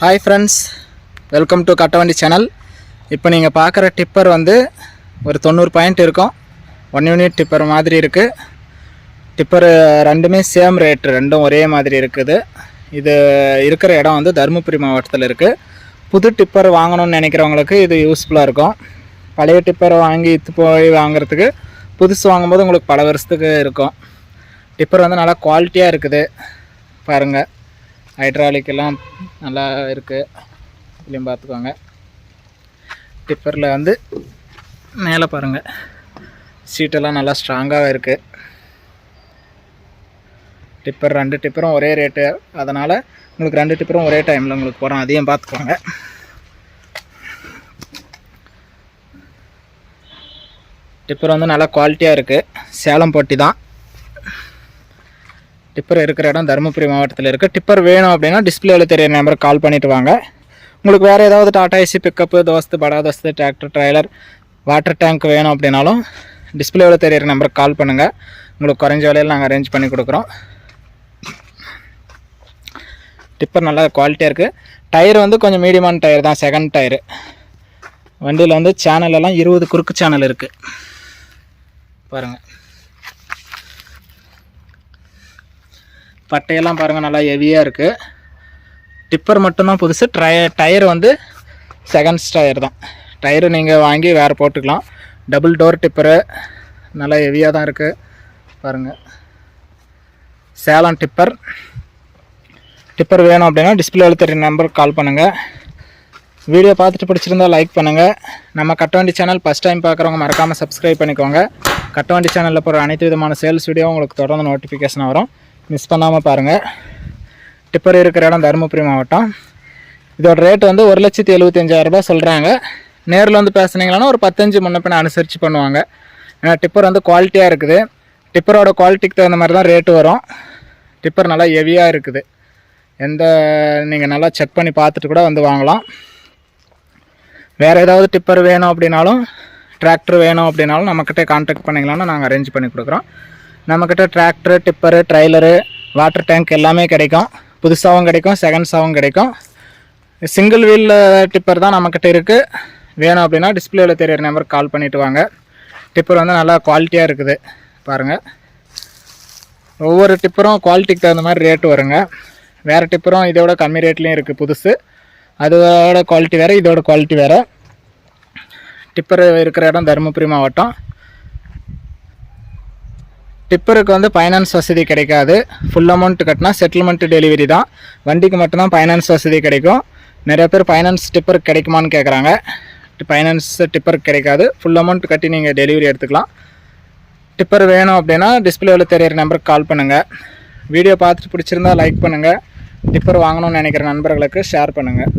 Hi friends welcome to Kattavandi channel இப்போ நீங்கள் பார்க்குற டிப்பர் வந்து ஒரு தொண்ணூறு பாயிண்ட் இருக்கும். ஒன் யூனிட் டிப்பர் மாதிரி இருக்குது டிப்பர் ரெண்டுமே சேம் ரேட்டு ரெண்டும் ஒரே மாதிரி இருக்குது. இது இருக்கிற இடம் வந்து தருமபுரி மாவட்டத்தில் இருக்குது புது டிப்பர் வாங்கணும்னு நினைக்கிறவங்களுக்கு இது யூஸ்ஃபுல்லாக இருக்கும். பழைய டிப்பர் வாங்கி இத்து போய் வாங்குறதுக்கு புதுசு வாங்கும்போது உங்களுக்கு பல வருஷத்துக்கு இருக்கும். டிப்பர் வந்து நல்லா குவாலிட்டியாக இருக்குது. பாருங்கள் ஹைட்ராலிக் எல்லாம் நல்லா இருக்குது இதுலேயும் பார்த்துக்கோங்க டிப்பரில் வந்து மேலே பாருங்கள் சீட்டெல்லாம் நல்லா ஸ்ட்ராங்காக இருக்குது டிப்பர் ரெண்டு டிப்பரும் ஒரே ரேட்டு அதனால் உங்களுக்கு ரெண்டு டிப்பரும் ஒரே டைமில் உங்களுக்கு போகிறோம் அதையும் பார்த்துக்கோங்க டிப்பர் வந்து நல்லா குவாலிட்டியாக இருக்குது சேலம் போட்டி தான். டிப்பர் இருக்கிற இடம் தருமபுரி மாவட்டத்தில் இருக்குது டிப்பர் வேணும் அப்படின்னா டிஸ்பிளேவில் தெரிய நம்பருக்கு கால் பண்ணிட்டு வாங்க. உங்களுக்கு வேறு ஏதாவது Tata AC pickup Dost Bada Dost tractor trailer water tank வேணும் அப்படின்னாலும் டிஸ்பிளேவில் தெரியிற நம்பருக்கு கால் பண்ணுங்கள் உங்களுக்கு குறைஞ்ச விலையில் நாங்கள் அரேஞ்ச் பண்ணி கொடுக்குறோம். டிப்பர் நல்லா குவாலிட்டியாக இருக்குது டயர் வந்து கொஞ்சம் மீடியமான டயர் தான் செகண்ட் டயரு. வண்டியில் வந்து சேனல் எல்லாம் இருபது குறுக்கு சேனல் இருக்குது பாருங்கள் பட்டையெல்லாம் பாருங்கள் நல்லா ஹெவியாக இருக்குது டிப்பர் மட்டும்தான் புதுசு. ட்ரை டயர் வந்து செகண்ட்ஸ் டயர் தான். டயரு நீங்கள் வாங்கி வேறு போட்டுக்கலாம். டபுள் டோர் டிப்பரு நல்லா ஹெவியாக தான் இருக்குது பாருங்கள் சேலம் டிப்பர் டிப்பர் வேணும் அப்படின்னா டிஸ்பிளே தெரிய நம்பருக்கு கால் பண்ணுங்கள் வீடியோ பார்த்துட்டு பிடிச்சிருந்தா லைக் பண்ணுங்கள் நம்ம கட்டவண்டி சேனல் ஃபஸ்ட் டைம் பார்க்குறவங்க மறக்காமல் சப்ஸ்கிரைப் பண்ணிக்கோங்க. கட்டவண்டி சேனலில் போகிற அனைத்து விதமான சேல்ஸ் வீடியோ உங்களுக்கு தொடர்ந்து நோட்டிஃபிகேஷன் வரும். மிஸ் பண்ணாமல் பாருங்கள் டிப்பர் இருக்கிற இடம் தருமபுரி மாவட்டம். இதோட ரேட் வந்து ஒரு லட்சத்தி எழுபத்தஞ்சாயிரரூபா சொல்கிறாங்க நேரில் வந்து பேசுனீங்கன்னா ஒரு பத்தஞ்சு முன்னப்பின பின்ன அனுசரித்து பண்ணுவாங்க. ஏன்னா டிப்பர் வந்து குவாலிட்டியாக இருக்குது. டிப்பரோட குவாலிட்டிக்கு தகுந்த மாதிரி தான் ரேட்டு வரும். டிப்பர் நல்லா ஹெவியாக இருக்குது. எந்த நீங்கள் நல்லா செக் பண்ணி பார்த்துட்டு கூட வந்து வாங்கலாம். வேறு ஏதாவது டிப்பர் வேணும் அப்படின்னாலும் டிராக்டர் வேணும் அப்படின்னாலும் நம்மக்கிட்டே கான்டாக்ட் பண்ணிங்களான்னா நாங்கள் அரேஞ்ச் பண்ணி கொடுக்குறோம். நம்மக்கிட்ட tractor tipper trailer water tank எல்லாமே கிடைக்கும். புதுசாகவும் கிடைக்கும் செகண்ட்ஸாகவும் கிடைக்கும். சிங்கிள் வீல் டிப்பர் தான் நம்மக்கிட்ட இருக்குது வேணும் அப்படின்னா டிஸ்பிளேவில் தெரியிற நம்பருக்கு கால் பண்ணிவிட்டு வாங்க. டிப்பர் வந்து நல்லா குவாலிட்டியாக இருக்குது. பாருங்கள் ஒவ்வொரு டிப்பரும் குவாலிட்டிக்கு தகுந்த மாதிரி ரேட்டு வருங்க. வேறு டிப்பரும் இதோட கம்மி ரேட்லேயும் இருக்குது புதுசு. அதோட குவாலிட்டி வேறு இதோட குவாலிட்டி வேறு. டிப்பர் இருக்கிற இடம் தருமபுரி மாவட்டம். டிப்பருக்கு வந்து ஃபைனான்ஸ் வசதி கிடைக்காது. ஃபுல் அமௌண்ட் கட்டினா செட்டில்மெண்ட் டெலிவரி தான். வண்டிக்கு மட்டும்தான் ஃபைனான்ஸ் வசதி கிடைக்கும். நிறைய பேர் ஃபைனான்ஸ் டிப்பர் கிடைக்குமான்னு கேட்குறாங்க ஃபைனான்ஸ் டிப்பருக்கு கிடைக்காது. ஃபுல் அமௌண்ட் கட்டி நீங்கள் டெலிவரி எடுத்துக்கலாம். டிப்பர் வேணும் அப்படின்னா டிஸ்பிளேவில் தெரியிற நம்பருக்கு கால் பண்ணுங்கள் வீடியோ பார்த்துட்டு பிடிச்சிருந்தா லைக் பண்ணுங்கள் டிப்பர் வாங்கணும்னு நினைக்கிற நண்பர்களுக்கு ஷேர் பண்ணுங்கள்